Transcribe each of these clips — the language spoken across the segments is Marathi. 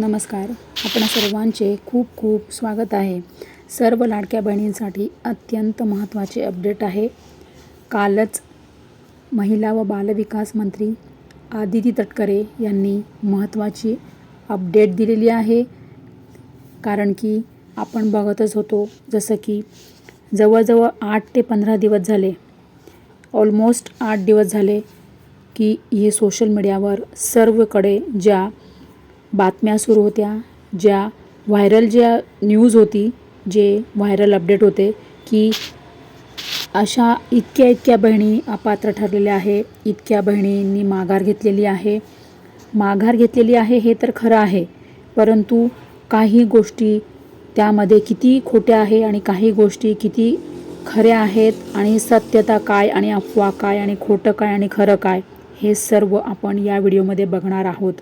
नमस्कार. आपण सर्वांचे खूप खूप स्वागत आहे. सर्व लाडक्या बहिणींसाठी अत्यंत महत्त्वाचे अपडेट आहे. कालच महिला व बालविकास मंत्री आदिती तटकरे यांनी महत्त्वाची अपडेट दिलेली आहे. कारण की आपण बघतच होतो जसं की जवळजवळ आठ ते पंधरा दिवस झाले ऑलमोस्ट आठ दिवस झाले की हे सोशल मीडियावर सर्वकडे ज्या बातम्या सुरू होत्या ज्या व्हायरल ज्या न्यूज होती जे व्हायरल अपडेट होते की अशा इतक्या इतक्या बहिणी अपात्र ठरलेल्या आहे इतक्या बहिणींनी माघार घेतलेली आहे. माघार घेतलेली आहे हे तर खरं आहे परंतु काही गोष्टी त्यामध्ये किती खोट्या आहे आणि काही गोष्टी किती खऱ्या आहेत आणि सत्यता काय आणि अफवा काय आणि खोटं काय आणि खरं काय हे सर्व आपण या व्हिडिओमध्ये बघणार आहोत.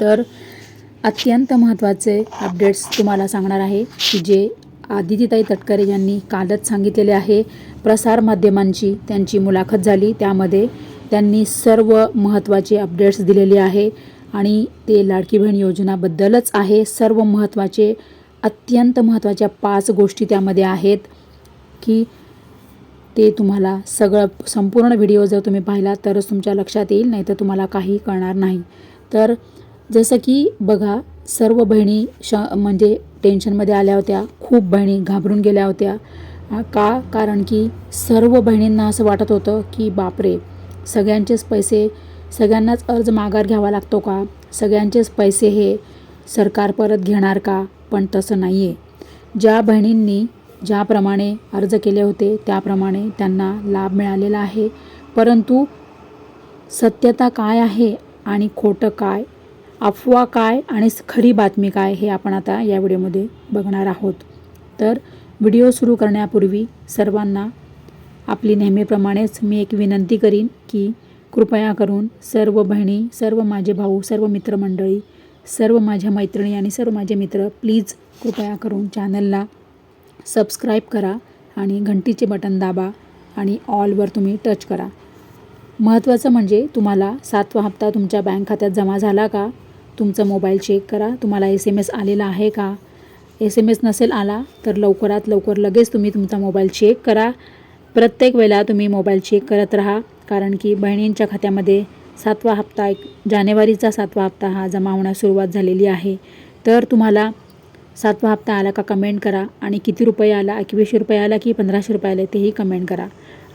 तर अत्यंत महत्त्वाचे अपडेट्स तुम्हाला सांगणार आहे की जे आदितीताई तटकरे यांनी कालच सांगितलेले आहे प्रसारमाध्यमांची त्यांची मुलाखत झाली त्यामध्ये त्यांनी सर्व महत्त्वाचे अपडेट्स दिलेले आहे आणि ते लाडकी बहीण योजनाबद्दलच आहे. सर्व महत्त्वाचे अत्यंत महत्त्वाच्या पाच गोष्टी त्यामध्ये आहेत की ते तुम्हाला सगळं संपूर्ण व्हिडिओ जर तुम्ही पाहिला तरच तुमच्या लक्षात येईल नाही तर तुम्हाला काही कळणार नाही. तर जसं की बघा सर्व बहिणी श म्हणजे टेन्शनमध्ये आल्या होत्या खूप बहिणी घाबरून गेल्या होत्या. का? कारण की सर्व बहिणींना असं वाटत होतं की बापरे सगळ्यांचेच पैसे सगळ्यांनाच अर्ज माघार घ्यावा लागतो का? सगळ्यांचेच पैसे हे सरकार परत घेणार का? पण तसं नाही आहे ज्या बहिणींनी ज्याप्रमाणे अर्ज केले होते त्याप्रमाणे त्यांना लाभ मिळालेला आहे. परंतु सत्यता काय आहे आणि खोटं काय? अफवा काय आणि खरी बातमी काय हे आपण आता या व्हिडिओमध्ये बघणार आहोत. तर व्हिडिओ सुरू करण्यापूर्वी सर्वांना आपली नेहमीप्रमाणेच मी एक विनंती करीन की कृपया करून सर्व बहिणी सर्व माझे भाऊ सर्व मित्रमंडळी सर्व माझ्या मैत्रिणी आणि सर्व माझे मित्र प्लीज कृपया करून चॅनलला सबस्क्राईब करा आणि घंटीचे बटन दाबा आणि ऑलवर तुम्ही टच करा. महत्त्वाचं म्हणजे तुम्हाला सातवा हप्ता तुमच्या बँक खात्यात जमा झाला का? तुमचा मोबाईल चेक करा. तुम्हाला एस एम एस आलेला आहे का? एस एम एस नसेल आला तर लवकरात लवकर लगेच तुम्ही तुमचा मोबाईल चेक करा. प्रत्येक वेळेला तुम्ही मोबाईल चेक करत राहा कारण की बहिणींच्या खात्यामध्ये सातवा हप्ता एक जानेवारीचा सातवा हप्ता हा जमा होण्यास सुरुवात झालेली आहे. तर तुम्हाला सातवा हप्ता आला का कमेंट करा आणि किती रुपये आला एकवीसशे रुपये आला की पंधराशे रुपये आले तेही कमेंट करा.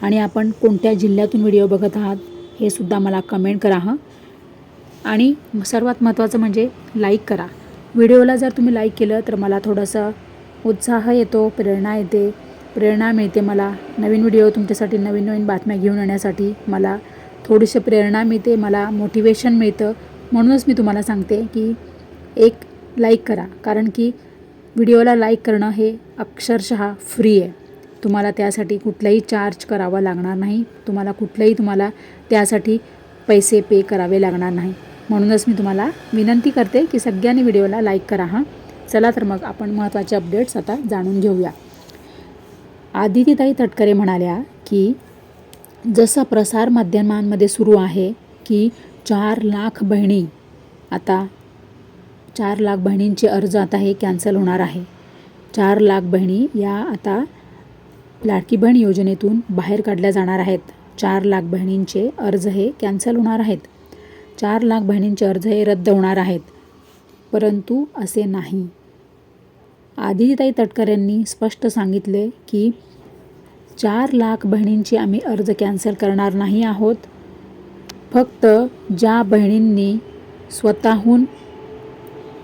आणि आपण कोणत्या जिल्ह्यातून व्हिडिओ बघत आहात हे सुद्धा मला कमेंट करा हां. आणि सर्वात महत्त्वाचं म्हणजे लाईक करा. व्हिडिओला जर तुम्ही लाईक केलं तर मला थोडंसं उत्साह येतो प्रेरणा येते. प्रेरणा मिळते मला. नवीन व्हिडिओ तुमच्यासाठी नवीन नवीन बातम्या घेऊन येण्यासाठी मला थोडीशी प्रेरणा मिळते मला मोटिवेशन मिळतं. म्हणूनच मी तुम्हाला सांगते की एक लाईक करा. कारण की व्हिडिओला लाईक करणं हे अक्षरशः फ्री आहे. तुम्हाला त्यासाठी कुठलाही चार्ज करावा लागणार नाही. तुम्हाला कुठलंही तुम्हाला त्यासाठी पैसे पे करावे लागणार नाही. म्हणूनच मी तुम्हाला विनंती करते की सगळ्यांनी व्हिडिओला लाईक करा हां. चला तर मग आपण महत्त्वाचे अपडेट्स आता जाणून घेऊया. आदितीताई तटकरे म्हणाल्या की जसं प्रसारमाध्यमांमध्ये सुरू आहे की चार लाख बहिणी आता चार लाख बहिणींचे अर्ज आता हे कॅन्सल होणार आहे. चार लाख बहिणी या आता लाडकी बहीण योजनेतून बाहेर काढल्या जाणार आहेत. चार लाख बहिणींचे अर्ज हे कॅन्सल होणार आहेत. चार लाख बहिणींचे अर्ज हे रद्द होणार आहेत. परंतु असे नाही. आदितीताई तटकर यांनी स्पष्ट सांगितले की चार लाख बहिणींचे आम्ही अर्ज कॅन्सल करणार नाही आहोत. फक्त ज्या बहिणींनी स्वतःहून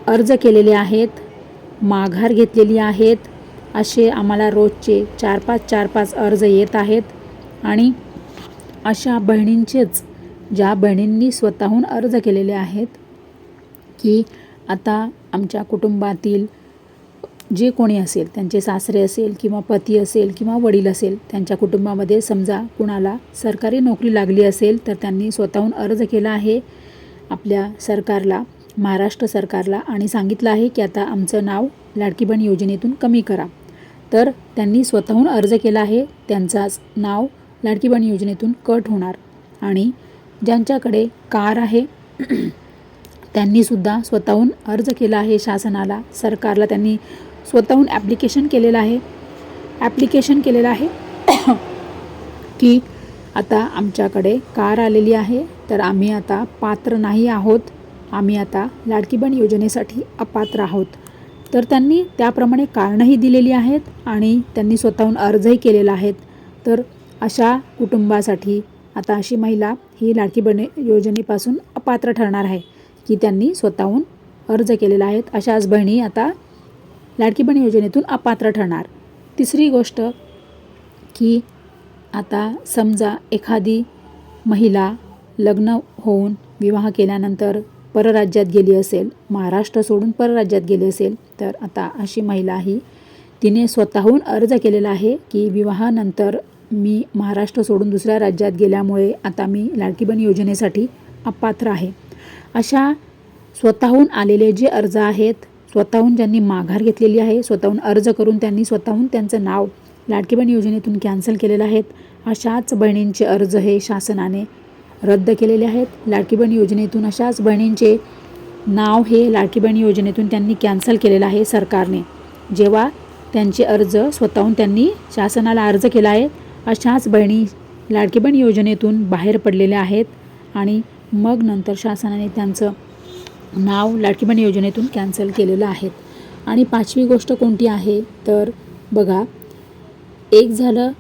अर्ज केलेले आहेत माघार घेतलेली आहेत असे आम्हाला रोजचे चार पाच चार पाच अर्ज येत आहेत आणि अशा बहिणींचेच ज्या बहिणींनी स्वतःहून अर्ज केलेले आहेत की आता आमच्या कुटुंबातील जे कोणी असेल त्यांचे सासरे असेल किंवा पती असेल किंवा वडील असेल त्यांच्या कुटुंबामध्ये समजा कुणाला सरकारी नोकरी लागली असेल तर त्यांनी स्वतःहून अर्ज केला आहे आपल्या सरकारला महाराष्ट्र सरकारला आणि सांगितलं आहे की आता आमचं नाव लाडकी बहीण योजनेतून कमी करा. तर त्यांनी स्वतःहून अर्ज केला आहे त्यांचाच नाव लाडकी बहीण योजनेतून कट होणार आणि ज्यांच्याकडे कार आहे त्यांनीसुद्धा स्वतःहून अर्ज केला आहे शासनाला. सरकारला त्यांनी स्वतःहून ॲप्लिकेशन केलेलं आहे. ॲप्लिकेशन केलेलं आहे की आता आमच्याकडे कार आलेली आहे तर आम्ही आता पात्र नाही आहोत. आम्ही आता लाडकी बहीण योजनेसाठी अपात्र आहोत. तर त्यांनी त्याप्रमाणे कारणंही दिलेली आहेत आणि त्यांनी स्वतःहून अर्जही केलेला आहेत. तर अशा कुटुंबासाठी आता अशी महिला ही लाडकी बने योजनेपासून अपात्र ठरणार आहे की त्यांनी स्वतःहून अर्ज केलेला आहेत अशाच बहिणी आता लाडकी बहीण योजनेतून अपात्र ठरणार. तिसरी गोष्ट की आता समजा एखादी महिला लग्न होऊन विवाह केल्यानंतर परराज्यात गेली असेल महाराष्ट्र सोडून परराज्यात गेली असेल तर आता अशी महिला ही तिने स्वतःहून अर्ज केलेला आहे की विवाहानंतर मी महाराष्ट्र सोडून दुसऱ्या राज्यात गेल्यामुळे आता मी लाडकी बहीण योजनेसाठी अपात्र आहे. अशा स्वतःहून आलेले जे अर्ज आहेत स्वतःहून ज्यांनी माघार घेतलेली आहे स्वतःहून अर्ज करून त्यांनी स्वतःहून त्यांचं नाव लाडकी बहीण योजनेतून कॅन्सल केलेलं आहेत. अशाच बहिणींचे अर्ज हे शासनाने रद्द केलेले आहेत. लाडकी बहीण योजनेतून अशाच बहिणींचे नाव हे लाडकी बहीण योजनेतून त्यांनी कॅन्सल केलेलं आहे सरकारने. जेव्हा त्यांचे अर्ज स्वतःहून त्यांनी शासनाला अर्ज केला आहे अशाच बहिणी लाडकी बहीण योजनेतून बाहेर पडलेल्या आहेत आणि मग नंतर शासनाने त्यांचं नाव लाडकी बहीण योजनेतून कॅन्सल केलेलं आहे. आणि पाचवी गोष्ट कोणती आहे? तर बघा एक झालं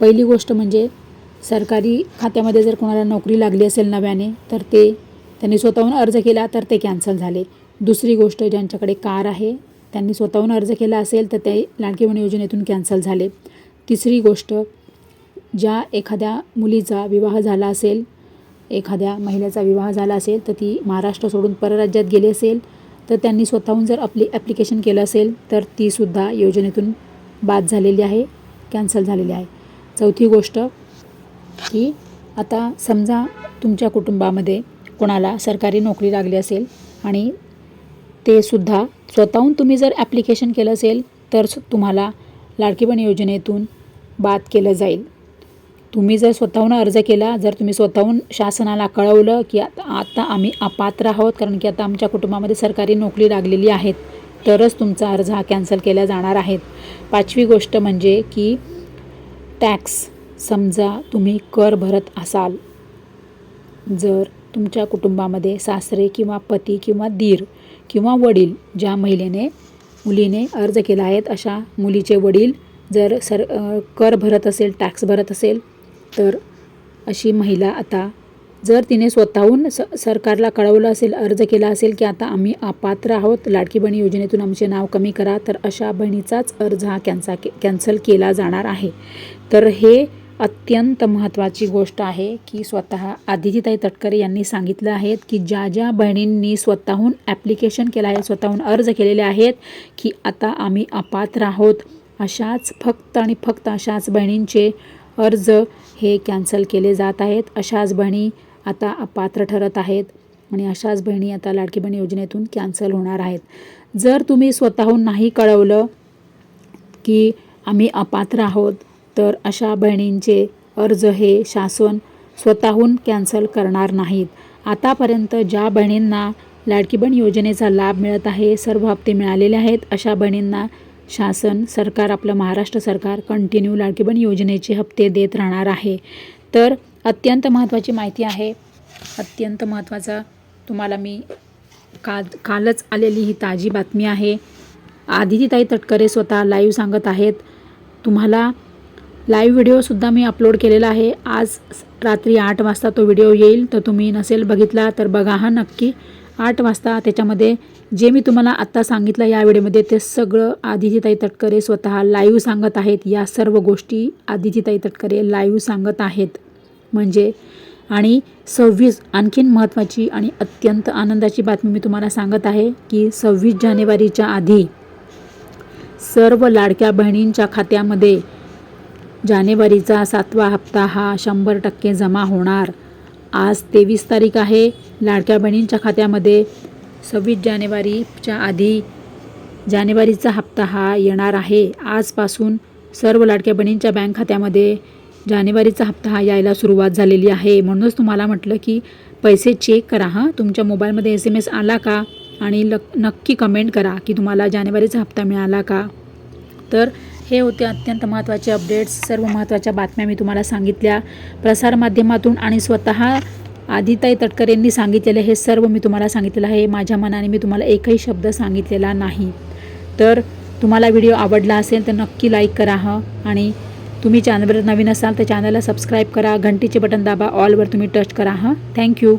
पहिली गोष्ट म्हणजे सरकारी खात्यामध्ये जर कोणाला नोकरी लागली असेल नव्याने तर ते त्यांनी स्वतःहून अर्ज केला तर ते कॅन्सल झाले. दुसरी गोष्ट ज्यांच्याकडे कार आहे त्यांनी स्वतःहून अर्ज केला असेल तर ते लाडकी बहीण योजनेतून कॅन्सल झाले. तिसरी गोष्ट ज्या एखाद्या मुलीचा विवाह झाला असेल एखाद्या महिलेचा विवाह झाला असेल तर ती महाराष्ट्र सोडून परराज्यात गेली असेल तर त्यांनी स्वतःहून जर आपली ॲप्लिकेशन केलं असेल तर तीसुद्धा योजनेतून बाद झालेली आहे कॅन्सल झालेली आहे. चौथी गोष्ट की आता समजा तुमच्या कुटुंबामध्ये कोणाला सरकारी नोकरी लागली असेल आणि ते सुद्धा स्वतःहून तुम्ही जर ॲप्लिकेशन केलं असेल तर सु- तुम्हाला लाडकीपण योजनेतून बाद केलं जाईल. तुम्ही जर स्वतःहून अर्ज केला जर तुम्ही स्वतःहून शासनाला कळवलं की आता आता आम्ही अपात्र आहोत कारण की आता आमच्या कुटुंबामध्ये सरकारी नोकरी लागलेली आहेत तरच तुमचा अर्ज हा कॅन्सल केला जाणार आहेत पाचवी गोष्ट म्हणजे की टॅक्स समजा तुम्ही कर भरत असाल जर तुमच्या कुटुंबामध्ये सासरे किंवा पती किंवा दीर किंवा वडील ज्या महिलेने मुलीने अर्ज केला आहेत अशा मुलीचे वडील जर सर कर भरत असेल टॅक्स भरत असेल तर अशी महिला आता जर तिने स्वतःहून स सरकारला कळवलं असेल अर्ज केला असेल की आता आम्ही अपात्र आहोत लाडकी बहिणी योजनेतून आमचे नाव कमी करा तर अशा बहिणीचाच अर्ज हा कॅन्सा के कॅन्सल केला जाणार आहे. तर हे अत्यंत महत्त्वाची गोष्ट आहे की स्वतः आदितीताई तटकरे यांनी सांगितलं आहेत की ज्या ज्या बहिणींनी स्वतःहून ॲप्लिकेशन केलं आहे स्वतःहून अर्ज केलेले आहेत की आता आम्ही अपात्र आहोत अशाच फक्त आणि फक्त अशाच बहिणींचे अर्ज हे कॅन्सल केले जात आहेत. अशाच बहिणी आता अपात्र ठरत आहेत आणि अशाच बहिणी आता लाडकी बहीण योजनेतून कॅन्सल होणार आहेत. जर तुम्ही स्वतःहून नाही कळवलं की आम्ही अपात्र आहोत तर अशा बहिणींचे अर्ज हे शासन स्वतःहून कॅन्सल करणार नाहीत. आतापर्यंत ज्या बहिणींना लाडकी बहीण योजनेचा लाभ मिळत आहे सर्व हप्ते मिळालेले आहेत अशा बहिणींना शासन सरकार आपलं महाराष्ट्र सरकार कंटिन्यू लाडकीबन योजनेचे हप्ते देत राहणार आहे. तर अत्यंत महत्त्वाची माहिती आहे. अत्यंत महत्त्वाचा तुम्हाला मी का कालच आलेली ही ताजी बातमी आहे. आदितीताई तटकरे स्वतः लाईव्ह सांगत आहेत. तुम्हाला लाईव्ह व्हिडिओसुद्धा मी अपलोड केलेला आहे. आज रात्री आठ वाजता तो व्हिडिओ येईल. तर तुम्ही नसेल बघितला तर बघा हा नक्की. आठ वाजता त्याच्यामध्ये जे मी तुम्हाला आत्ता सांगितलं या व्हिडिओमध्ये ते सगळं आदितीताई तटकरे स्वतः लाईव्ह सांगत आहेत. या सर्व गोष्टी आदितीताई तटकरे लाईव्ह सांगत आहेत. म्हणजे आणि सव्वीस आणखीन महत्त्वाची आणि अत्यंत आनंदाची बातमी मी तुम्हाला सांगत आहे की सव्वीस जानेवारीच्या आधी सर्व लाडक्या बहिणींच्या खात्यामध्ये जानेवारीचा सातवा हप्ता हा शंभर टक्के जमा होणार. आज तेवीस तारीख आहे. लाडक्या बहिणींच्या खात्यामध्ये सव्वीस जानेवारीच्या आधी जानेवारीचा हप्ता हा येणार आहे. आजपासून सर्व लाडक्या बहिणींच्या बँक खात्यामध्ये जानेवारीचा हप्ता हा यायला सुरुवात झालेली आहे. म्हणूनच तुम्हाला म्हटलं की पैसे चेक करा हां? तुमच्या मोबाईलमध्ये एस एम एस आला का? आणि लक नक्की कमेंट करा की तुम्हाला जानेवारीचा हप्ता मिळाला का? तर हे होते अत्यंत महत्त्वाचे अपडेट्स सर्व महत्त्वाच्या बातम्या मी तुम्हाला सांगितल्या. प्रसारमाध्यमातून आणि स्वतः आदिताई तटकर यांनी सांगितलेलं हे सर्व मी तुम्हाला सांगितलेलं आहे. माझ्या मनाने मी तुम्हाला एकही शब्द सांगितलेला नाही. तर तुम्हाला व्हिडिओ आवडला असेल तर नक्की लाईक करा हं. आणि तुम्ही चॅनलवर नवीन असाल तर चॅनलला सबस्क्राईब करा. घंटीचे बटन दाबा. ऑलवर तुम्ही टच करा हां. थँक्यू.